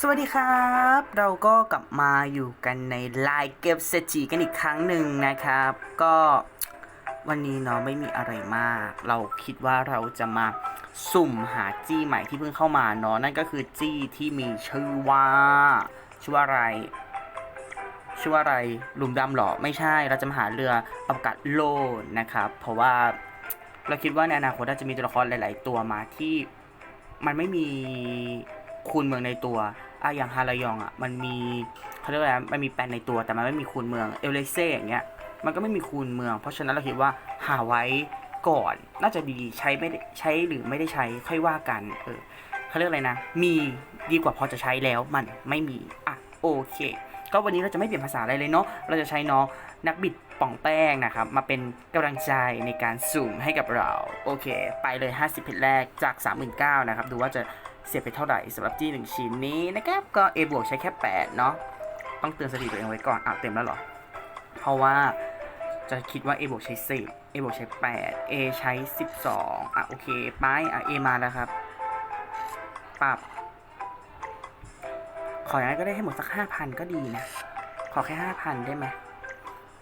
สวัสดีครับ เราก็กลับมาอยู่กันในไลน์เก็บเศรษฐีกันอีกครั้งหนึ่งนะครับ ก็วันนี้เนาะไม่มีอะไรมาก เราคิดว่าเราจะมาสุ่มหาจี้ใหม่ที่เพิ่งเข้ามาเนาะนั่นก็คือจี้ที่มีชื่อว่า ชื่อว่าอะไร ชื่อว่าอะไรหลุมดำหรอไม่ใช่เราจะมาหาเรืออวกาศโลดนะครับ เพราะว่าเราคิดว่าในอนาคตน่าจะมีตัวละครหลาย ๆ ตัวมาที่มันไม่มีคูณเมืองในตัว อะอย่างฮารายองอะมันมีเขาเรียกว่าอะไรมันมีแปลนในตัวแต่มันไม่มีคูณเมืองเอลเลเซ่อย่างเงี้ยมันก็ไม่มีคูณเมือง เพราะฉะนั้นเราคิดว่าหาไว้ก่อนน่าจะดีใช้ไม่ได้ใช้หรือไม่ได้ใช้ค่อยว่ากันเออเขาเรียกอะไรนะ มีดีกว่าพอจะใช้แล้วมันไม่มีอะโอเค ก็วันนี้เราจะไม่เปลี่ยนภาษาอะไรเลยเนาะเราจะใช้น้องนักบิดป่องแป้งนะครับ มาเป็นกำลังใจในการสุ่มให้กับเรา โอเค ไปเลย 50เพชรแรกจาก 39,000นะครับ ดูว่าจะ เสียไปเท่าไหร่สำหรับจี้หนึ่งชิ้นนี้นะครับ ก็ A บวกใช้แค่8เนาะต้องเตือนสติตัวเองไว้ก่อนอะเต็มแล้วเหรอ เพราะว่าจะคิดว่า A บวกใช้10 A บวกใช้8 A ใช้ 12อะโอเคไปอะ A มาแล้วครับปรับ ขออย่างนั้ก็ได้ให้หมดสักห้าพันก็ดีนะ ขอแค่ห้าพันได้ไหม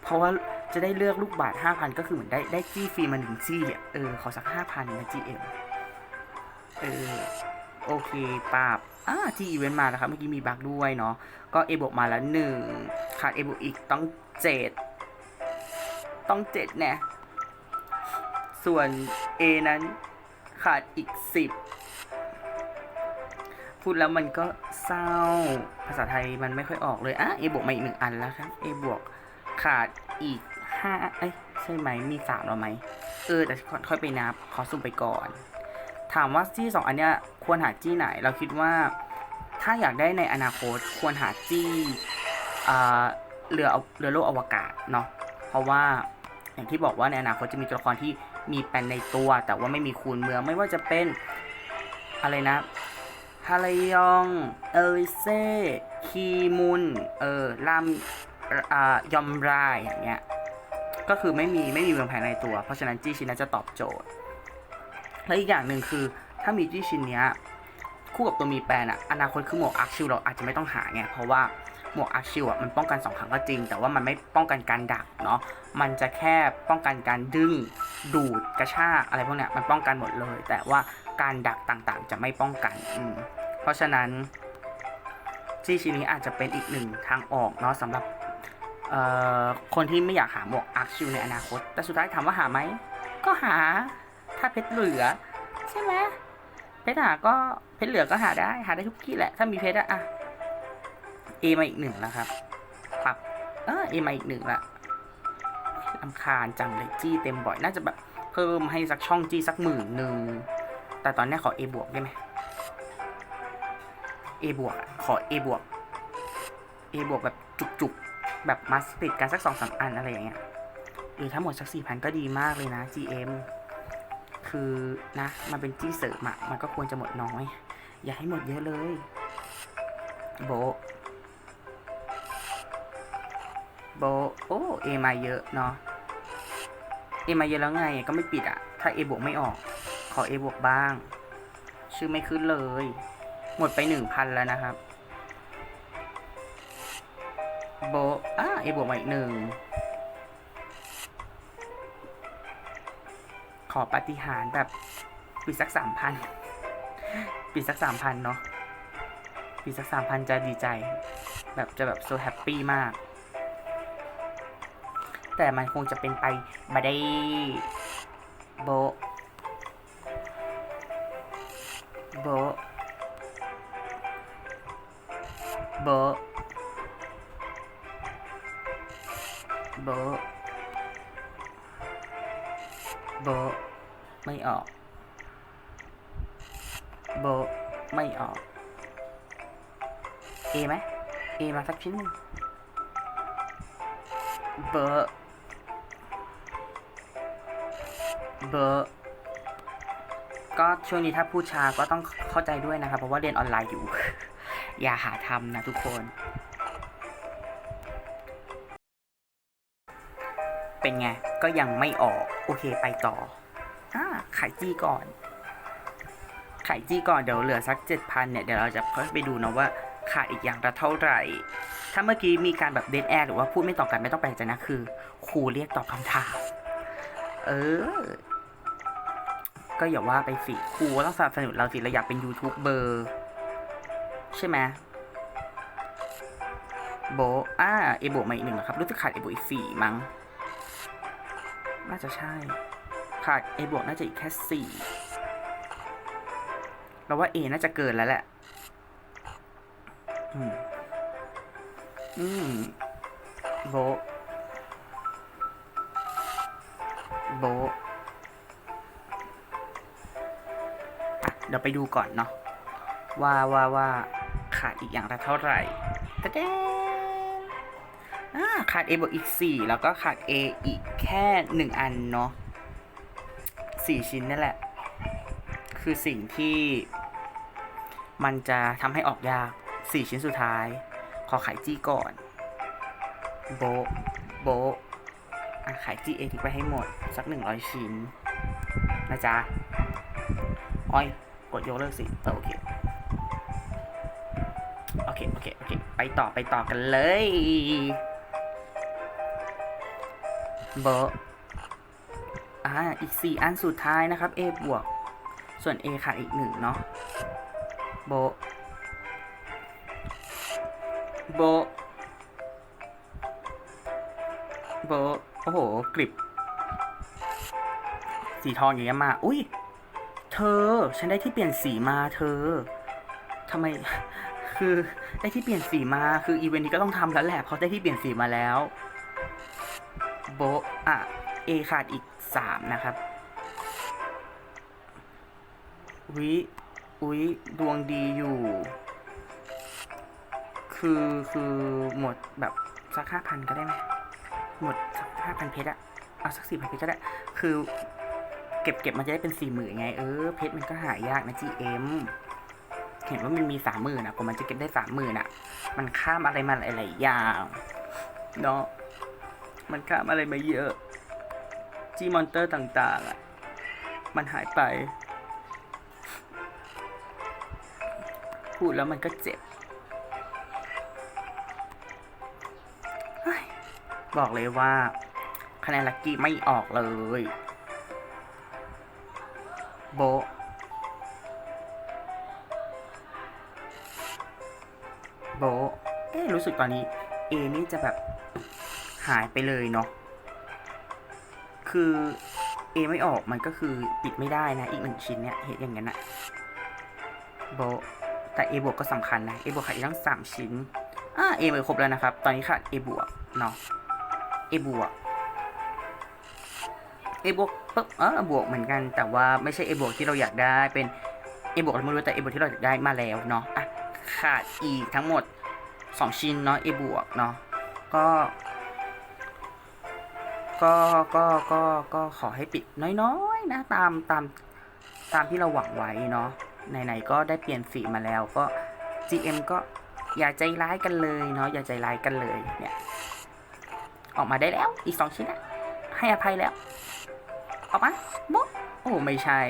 เพราะว่าจะได้เลือกลูกบาทห้าพันก็คือเหมือนได้ได้จี้ฟรีมาหนึ่งจี้อะเออขอสักห้าพันนะจีเอ็มเออ โอเคปราบอ่าที่อีเวนต์มาแล้วครับ เมื่อกี้มีบั๊กด้วยเนาะ ก็เอบวกมาแล้วหนึ่งขาดเอบวกอีกต้องเจ็ดต้องเจ็ดแน่ส่วน A นั้นขาดอีกสิบพูดแล้วมันก็เศร้า ภาษาไทยมันไม่ค่อยออกเลยอะ A บวกมาอีกหนึ่งอันแล้วครับ A บวกขาดอีกห้าเอ้ยใช่ไหมมีสามแล้วไหมเออแต่ค่อยไปนับ ขอสุ่มไปก่อน ถามว่าจี้สองอันเนี้ยควรหาจี้ไหน เราคิดว่าถ้าอยากได้ในอนาคตควรหาจี้เรือเอาเรือโลกอวกาศเนาะเพราะว่าอย่างที่บอกว่าในอนาคตจะมีตัวละครที่มีแปนในตัว แต่ว่าไม่มีคูณเมืองไม่ว่าจะเป็นอะไรนะฮารายองเอลิเซ่คีมุนเออลามยอมรายอย่างเงี้ยก็คือไม่มีไม่มีเมืองแผนในตัว เพราะฉะนั้นจี้ชิ้นนั้นจะตอบโจทย์ และอีกอย่างหนึ่งคือถ้ามีจี้ชิ้นเนี้ยคู่กับตัวมีแปลนอะอนาคตคือหมวกอาร์ชิลเราอาจจะไม่ต้องหาไงเพราะว่าหมวกอาร์ชิลอะมันป้องกันสองครั้งก็จริง แต่ว่ามันไม่ป้องกันการดักเนาะมันจะแค่ป้องกันการดึงดูดกระชากอะไรพวกเนี้ยมันป้องกันหมดเลย แต่ว่าการดักต่างๆ จะไม่ป้องกันอืมเพราะฉะนั้นจี้ชิ้นนี้อาจจะเป็นอีกหนึ่งทางออกเนาะสำหรับคนที่ไม่อยากหาหมวกอาร์ชิลในอนาคต แต่สุดท้ายถามว่าหาไหมก็หา ถ้าเพชรเหลือ ใช่ไหมเพชรหาก็เพชรเหลือก็หาได้ หาได้ทุกที่แหละ ถ้ามีเพชรอะอะเอมาอีกหนึ่งแล้วครับปรับเออเอมาอีกหนึ่งละลำคาญจังเลยจี้เต็มบ่อยน่าจะแบบเพิ่มให้สักช่องจี้สักหมื่นหนึ่งแต่ตอนนี้ขอ A บวกได้ไหม A บวกอะขอ A บวก A บวกแบบจุกๆ แบบมาสติดกันสักสองสามอันอะไรอย่างเงี้ยหรือถ้าหมดสักสี่พันก็ดีมากเลยนะ GM คือนะมันเป็นจี้เสริมอะมันก็ควรจะหมดน้อย อย่าให้หมดเยอะเลย โบ โบ โอ้ A มาเยอะเนาะ A มาเยอะแล้วไงก็ไม่ปิดอะถ้า A บวกไม่ออก ขอ A บวกบ้าง ชื่อไม่ขึ้นเลย หมดไปหนึ่งพันแล้วนะครับ โบอ่า A บวกมาอีกหนึ่ง อปฏิหารแบบปิดสักสามพันปิดสักสามพันเนาะปิดสักสามพันจะดีใจ แบบจะแบบโซแฮปปี้มาก แต่มันคงจะเป็นไปมาได้โบะโบะโบะโบโบะ ไม่ออกโบไม่ออกเอไหมเอมาสักชิ้นหนึ่งเบอร์เบอร์ก็ช่วงนี้ถ้าพูดช้าก็ต้องเข้าใจด้วยนะครับ เพราะว่าเรียนออนไลน์อยู่ อย่าหาทำนะทุกคน เป็นไง ก็ยังไม่ออก โอเคไปต่อ อ่าขายจี้ก่อน ขายจี้ก่อนเดี๋ยวเหลือสักเจ็ดพันเนี่ย เดี๋ยวเราจะค่อยไปดูนะว่าขาดอีกอย่างละเท่าไหร่ ถ้าเมื่อกี้มีการแบบเดนแอร์หรือว่าพูดไม่ตอบกันไม่ต้องแปลกใจนะคือครูเรียกตอบคำถาม เออ ก็อย่าว่าไปสิครูต้องสนับสนุนเราสิเราอยากเป็นยูทูบเบอร์ใช่ไหมโบอ่าเอโบมาอีกหนึ่งนะครับ รู้สึกขาดเอโบอีกสี่มั้ง น่าจะใช่ ขาดเอบวกน่าจะอีกแค่สี่เราว่า A น่าจะเกินแล้วแหละ อืม อืมโบโบเดี๋ยวไปดูก่อนเนาะ ว่าว่าว่าขาดอีกอย่างละเท่าไหร่ตะเด้อขาด A บวกอีก 4 แล้วก็ขาด A อีกแค่ 1 อันเนาะ 4ชิ้นนั่แหละ คือสิ่งที่มันจะทำให้ออกยาก4ชิ้นสุดท้าย ขอขายจี้ก่อน โบโบอะขายจี้เอทิ้งไปให้หมด สัก100ชิ้น นะจ๊ะอ้อยกดยกเลิกสิโอเคโอเค โอเค โอเค ไปต่อ ไปต่อกันเลย เบอร์ อ่าอีก 4 อันสุดท้ายนะครับ A บวก ส่วน A ขาดอีกหนึ่งเนาะโบโบโบโอ้โหกริบ สีทองอย่างเงี้ยมา อุ้ย เธอ ฉันได้ที่เปลี่ยนสีมาเธอทำไม คือได้ที่เปลี่ยนสีมา คืออีเวนต์นี้ก็ต้องทำแล้วแหละเพราะได้ที่เปลี่ยนสีมาแล้ว โบอะ A ขาดอีก สามนะครับวิอุ๊ยดวงดีอยู่ คือคือหมดแบบสักห้าพันก็ได้ไหมหมดสักห้าพันเพชรอะเอาสักสี่พันเพชรก็ได้ คือเก็บเก็บมันจะได้เป็นสี่หมื่นไง เออเพชรมันก็หายากนะ GM เห็นว่ามันมีสามหมื่นอะกว่ามันจะเก็บได้สามหมื่นอะมันข้ามอะไรมาหลายๆอย่างเนาะมันข้ามอะไรมาเยอะ จีมอนเตอร์ต่างๆอะมันหายไป พูดแล้วมันก็เจ็บ บอกเลยว่า คะแนนลัคกี้ไม่ออกเลย โบโบเอ๊รู้สึกตอนนี้ A นี่จะแบบหายไปเลยเนาะ คือ A ไม่ออกมันก็คือปิดไม่ได้นะ อีกหนึ่งชิ้นเนี่ยเห็นอย่างนั้นอะโบแต่ A บวกก็สำคัญนะ A บวกขาดอีกทั้งสามชิ้นอ่า A ไปครบแล้วนะครับ ตอนนี้ขาด A บวกเนาะ A บวก A บวกปุ๊บเออบวกเหมือนกัน แต่ว่าไม่ใช่ A บวกที่เราอยากได้เป็น A บวกเราไม่รู้แต่ A บวกที่เราอยากได้มาแล้วเนาะอะขาดอีกทั้งหมด 2 ชิ้นเนาะ A บวกเนาะก็ ก็ก็ก็ก็ขอให้ปิดน้อยๆนะตามตามตามที่เราหวังไว้เนาะไหนๆก็ได้เปลี่ยนสีมาแล้วก็ GM ก็อย่าใจร้ายกันเลยเนาะอย่าใจร้ายกันเลยเนี่ยออกมาได้แล้วอีกสองชิ้นอะให้อภัยแล้ว ออกมาบ๊โอ้ไม่ใช่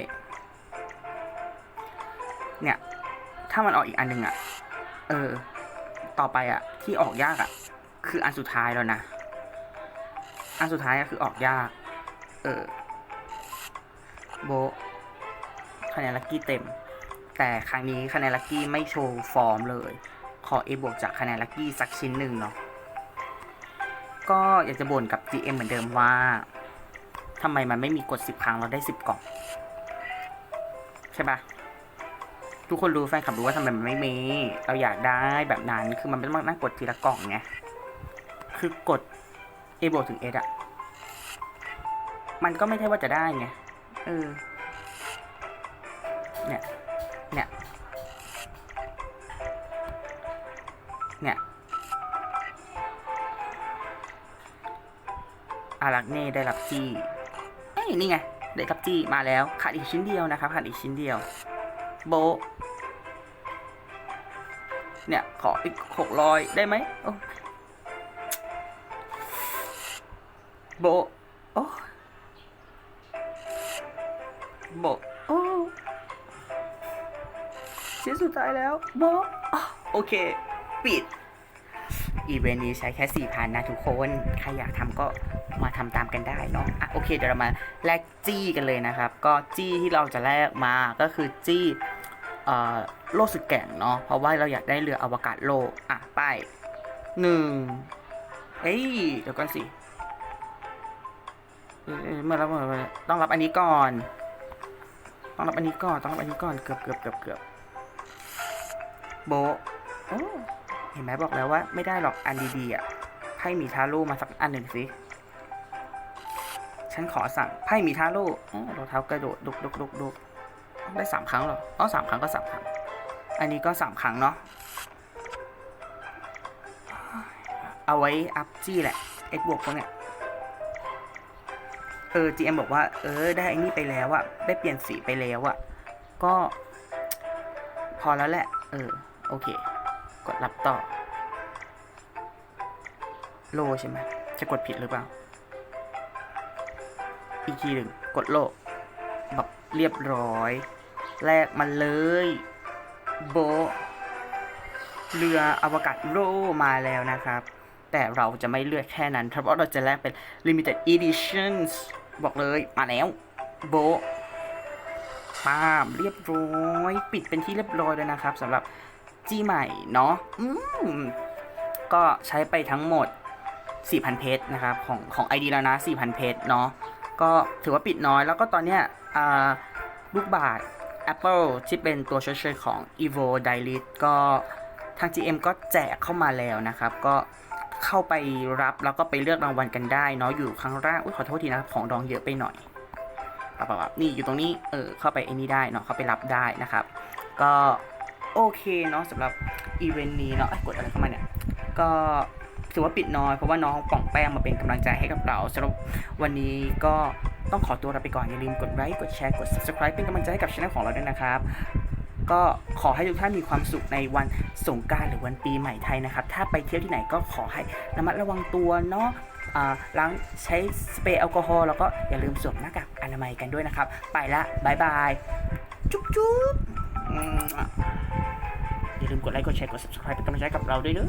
เนี่ยถ้ามันออกอีกอันหนึ่งอะเออ ต่อไปอะที่ออกยากอะคืออันสุดท้ายแล้วนะ อันสุดท้ายอะคือออกยาก เออ โบคะแนนลัคกี้เต็ม แต่ครั้งนี้คะแนนลัคกี้ไม่โชว์ฟอร์มเลย ขอ A บวกจากคะแนนลัคกี้สักชิ้นหนึ่งเนาะ ก็อยากจะบ่นกับ GM เหมือนเดิมว่าทำไมมันไม่มีกด 10 ครั้งเราได้ 10 กล่อง ใช่ปะทุกคนรู้แฟนคลับรู้ว่าทำไมมันไม่มี เราอยากได้แบบนั้น คือมันไม่ต้องนั่งกดทีละกล่องไง คือกด A บวกถึง S อะมันก็ไม่ใช่ว่าจะได้ไง เออ เนี่ย เนี่ย เนี่ยอารักเน่ได้รับจี้เอ้ยนี่ไง ได้รับจี้มาแล้ว ขาดอีกชิ้นเดียวนะครับ ขาดอีกชิ้นเดียว โบ เนี่ย ขออีกหกร้อยได้ไหมโอ้ โบโอโบโอชิ้นสุดท้ายแล้วโบอโอเค ปิด อีเวนต์นี้ใช้แค่สี่พันนะทุกคน ใครอยากทำก็มาทำตามกันได้เนาะอะโอเค เดี๋ยวเรามาแลกจี้กันเลยนะครับ ก็จี้ที่เราจะแลกมาก็คือจี้เอ่อโลกสุดแก่งเนาะ เพราะว่าเราอยากได้เรืออวกาศโลก อะ ไปหนึ่งเอ้ย เดี๋ยวก่อนสิ เมื่อรับเมื่อรับต้องรับอันนี้ก่อน ต้องรับอันนี้ก่อนต้องรับอันนี้ก่อนเกือบเกือบเกือบเกือบโบโอเห็นไหมบอกแล้วว่า ไม่ได้หรอกอันดีๆอะไพ่หมีทาโร่มาสักอันหนึ่งสิฉันขอสั่งไพ่หมีทาโร่รองเท้ากระโดดดุกดุกดุกดุกได้สามครั้งหรออ๋อสามครั้งก็สามครั้ง อันนี้ก็สามครั้งเนาะเอาไว้อัพจี้แหละเอ็กบวกพวกเนี้ย เออ GM บอกว่า เออ ได้ไอ้นี่ไปแล้วอะได้เปลี่ยนสีไปแล้วอะก็ พอแล้วแหละ เออ โอเค กดรับต่อ โลใช่ไหมจะกดผิดหรือเปล่า อีกทีหนึ่งกดโลแบบเรียบร้อย แลกมันเลย โบ เรืออวกาศโลมาแล้วนะครับแต่เราจะไม่เลือกแค่นั้น เพราะเราจะแลกเป็น limited editions บอกเลยมาแล้ว โบปามเรียบร้อย ปิดเป็นที่เรียบร้อยแล้วนะครับสำหรับจีใหม่เนาะอืมก็ใช้ไปทั้งหมด 4,000 เพชรนะครับของของ ID แล้วนะ 4,000 เพชรเนาะก็ถือว่าปิดน้อยแล้วก็ตอนเนี้ยลูกบาท Apple ที่เป็นตัวช่วยของ evo d i l i t ก็ทาง GM ก็แจกเข้ามาแล้วนะครับ ก็ เข้าไปรับแล้วก็ไปเลือกรางวัลกันได้เนาะอยู่ข้างล่างอุ้ยขอโทษทีนะครับของดองเยอะไปหน่อยปับปับนี่อยู่ตรงนี้เออเข้าไปไอ้นี่ได้เนาะเข้าไปรับได้นะครับ ก็โอเคเนาะสำหรับอีเวนต์นี้เนาะกดอะไรเข้ามาเนี่ยก็ถือว่าปิดน้อยเพราะว่าน้องป่องแป้งมาเป็นกำลังใจให้กับเราสำหรับวันนี้ก็ต้องขอตัวลาไปก่อนอย่าลืมกดไลค์กดแชร์กด subscribe เป็นกำลังใจให้กับช่องของเราด้วยนะครับ ก็ขอให้ทุกท่านมีความสุขในวันสงการหรือวันปีใหม่ไทยนะครับ ถ้าไปเที่ยวที่ไหนก็ขอให้ระมัดระวังตัวเนาะล้างใช้สเปรย์แอลกอฮอล์แล้วก็อย่าลืมสวมหน้ากากอนามัยกันด้วยนะครับ ไปละบายบาย จุ๊บจุ๊บอย่าลืมกดไลค์ กดแชร์ กด subscribe เป็นกำลังใจกับเราด้วยเด้อ